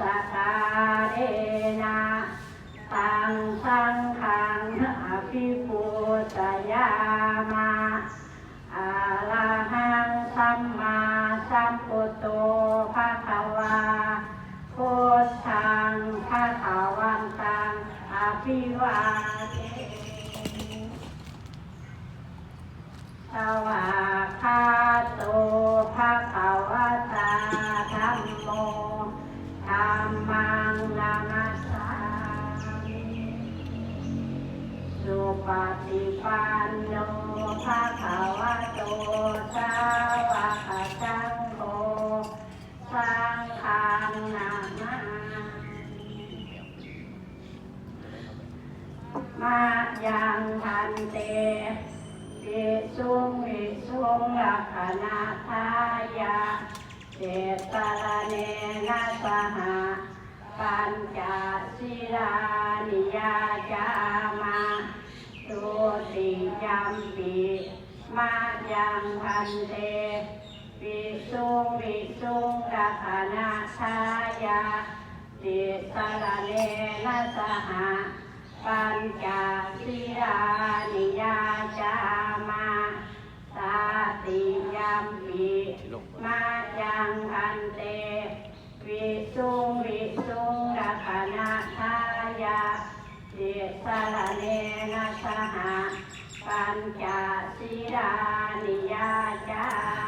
สกาเดนะตังสังขังอภิปูชยามาอะระหังสัมมาสัมพุทโธภะคะวาพุทธังภะคะวันตังอภิวาเทสวากขาโตภะคะวะตาธัมโม มมังนามัสาสุปฏิปันโนภะคะวะโตสาวกสังโฆสังฆังนามามายังทันเตวิสุงวิสุงลักขณาทายา เจตรเนนะสหะปัญจศีลานิยาจามาตุติยัมปิมายังพันเตวิสุงวิสุงลักขณาทายาเจตรเนนะสหะปัญจศีลานิยาจามา ตาติยามปิมายังอันเตวิสุงวิสุงรักนาทายาเดสรเนนะสหปัญจศีรานิยาจา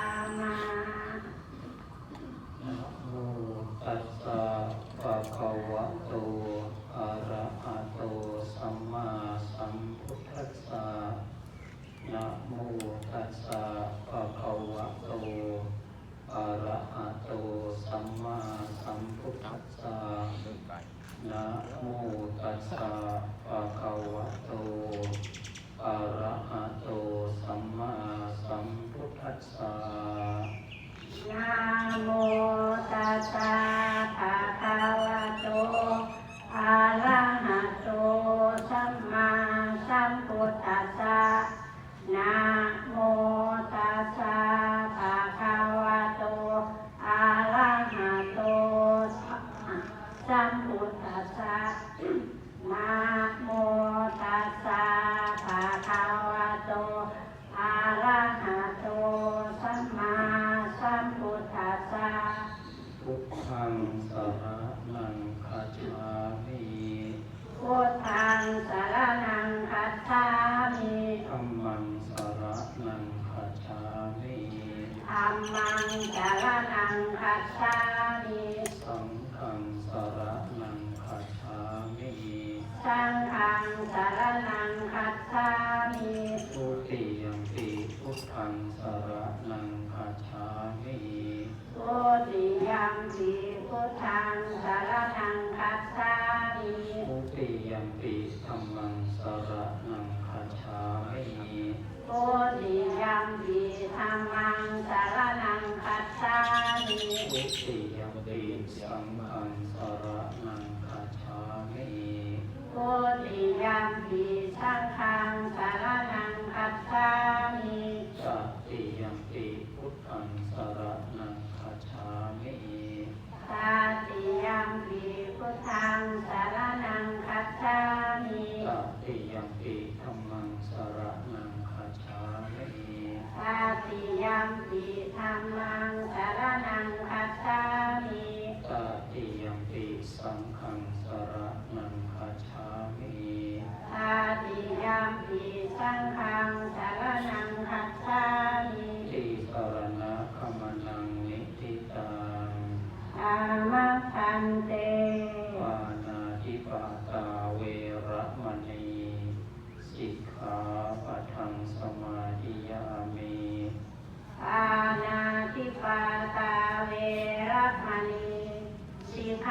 สารนังคัจฉามิธัมมังสารนังคัจฉามิธัมมังสารนังคัจฉา ทุติยัม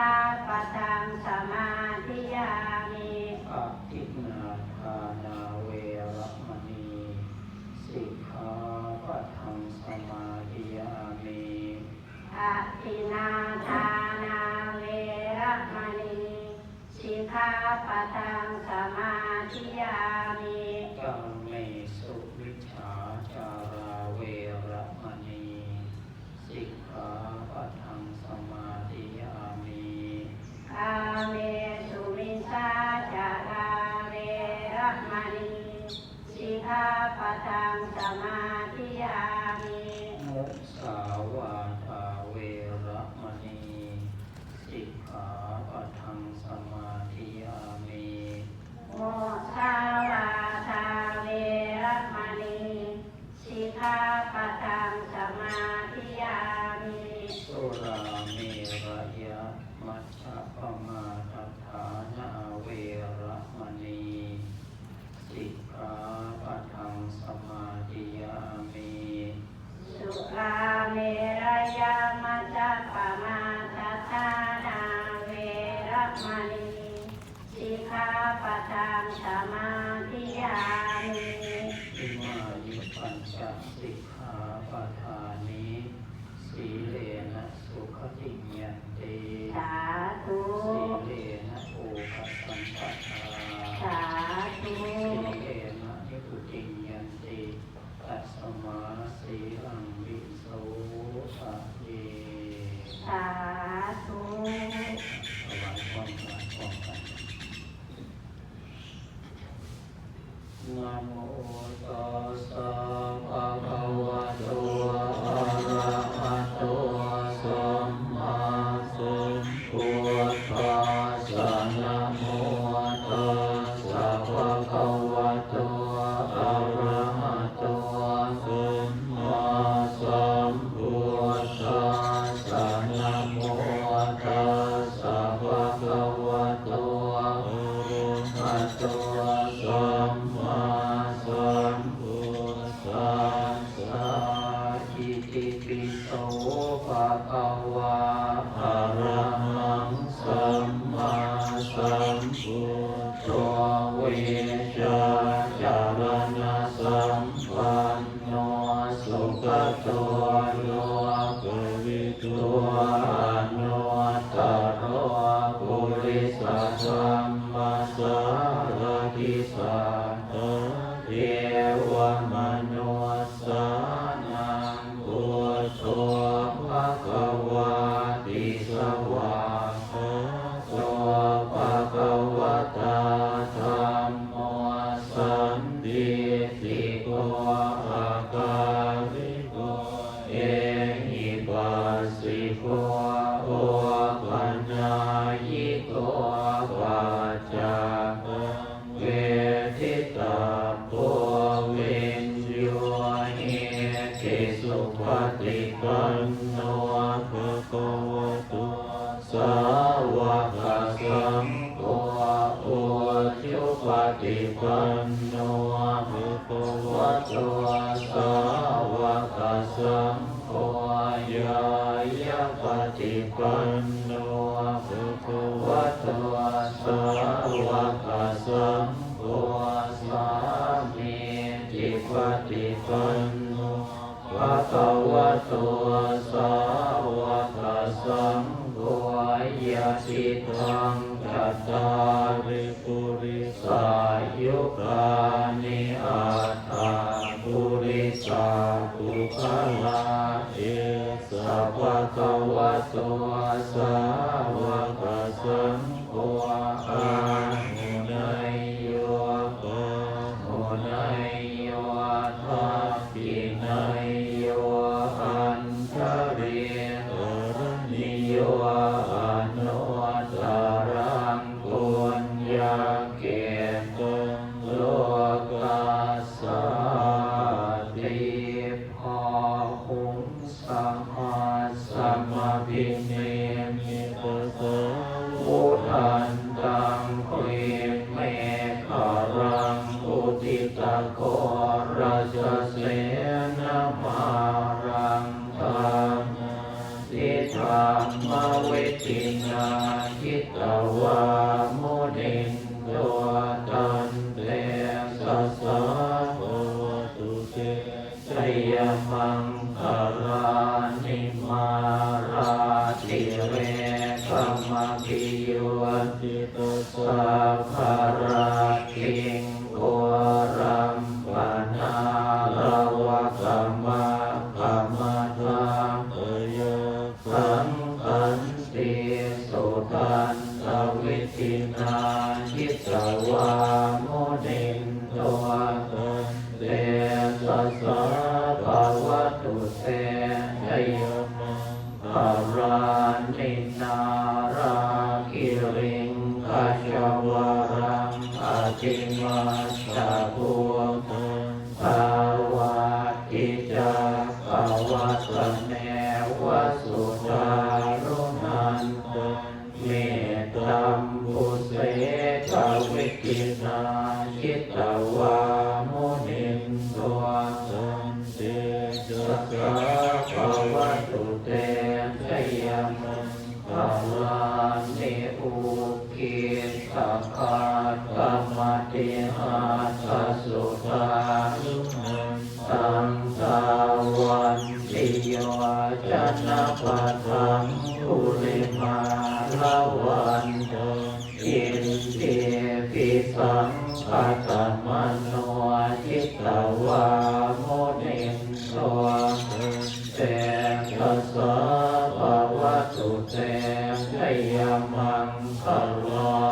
าปะทังสมาธิยามิอะทินนาทานาเวระมณีสิกขาปะทังสมาธิยามิอะทินาทานาเวรมณีสิกขาปะทังสมาธิยามิ มณีสิกขาปะตังสมาธิยามิมุสาวาทาเวระมณีสิกขาปะตังสมาธิยามิ โม จะสิกาปทานิสีเลนะสุขติยันติสาธุสีเลนะโอปัสสัมปทาสาธุสีเลนะทุติยันตีตัสมาสีลังวิ Pastor. ภวโตสาวกสังโฆยะสิทังกัตตา Sakra สุเตชยมังคลา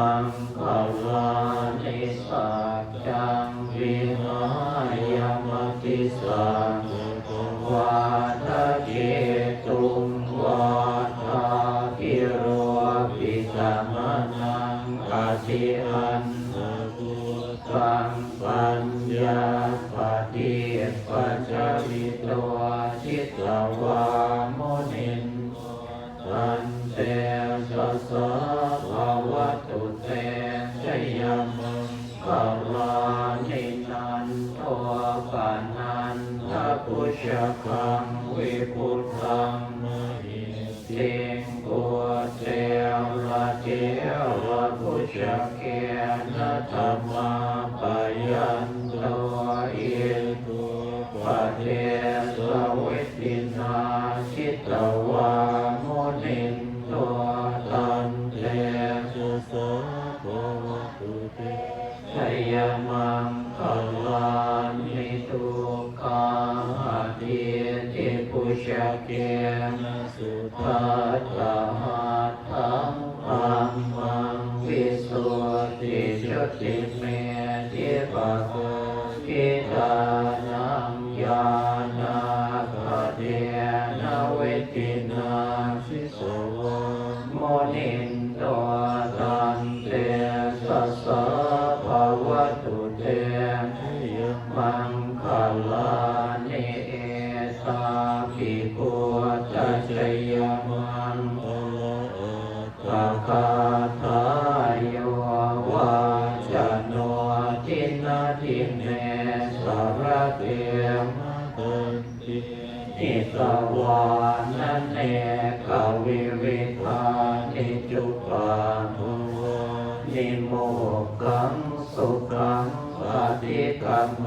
มังกวานิสัจจังวิหายามติสัง นินันโทปานันทปุชคังวิปุตังมหิติงกุเตวะเทวะปุชเกนะธรรมะ ติเตปุชเกนสุภัตตา มันโตตคาายยวาจโนทินาทิเนสารเตมเตติอิวานันเนกวิวิธานิจุปานุนิโมกังสุขังปฏิกัมม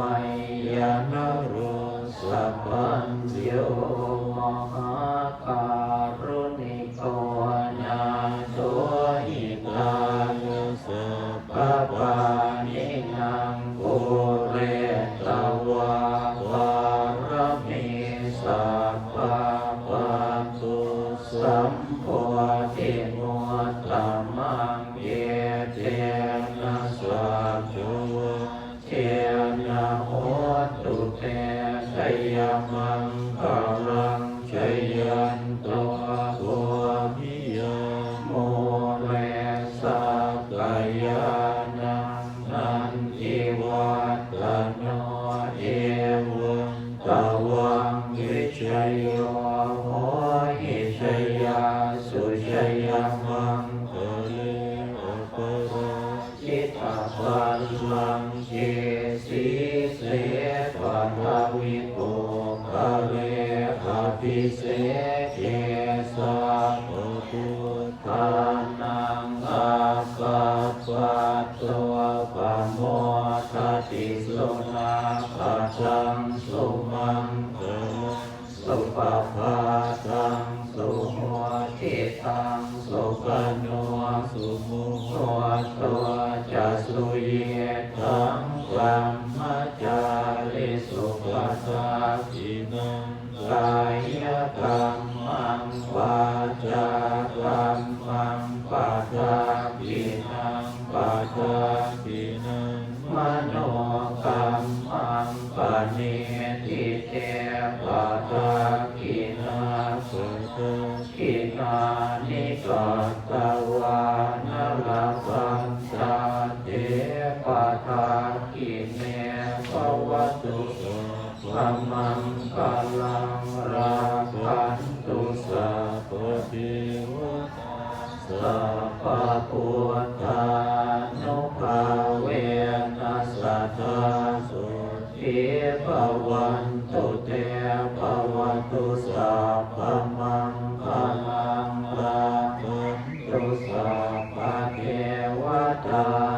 Lord. วัสุปปาตังสุโมทตังสุปโนสุโมโตจะสุเยตังวัง กิมานิปัสสวา ta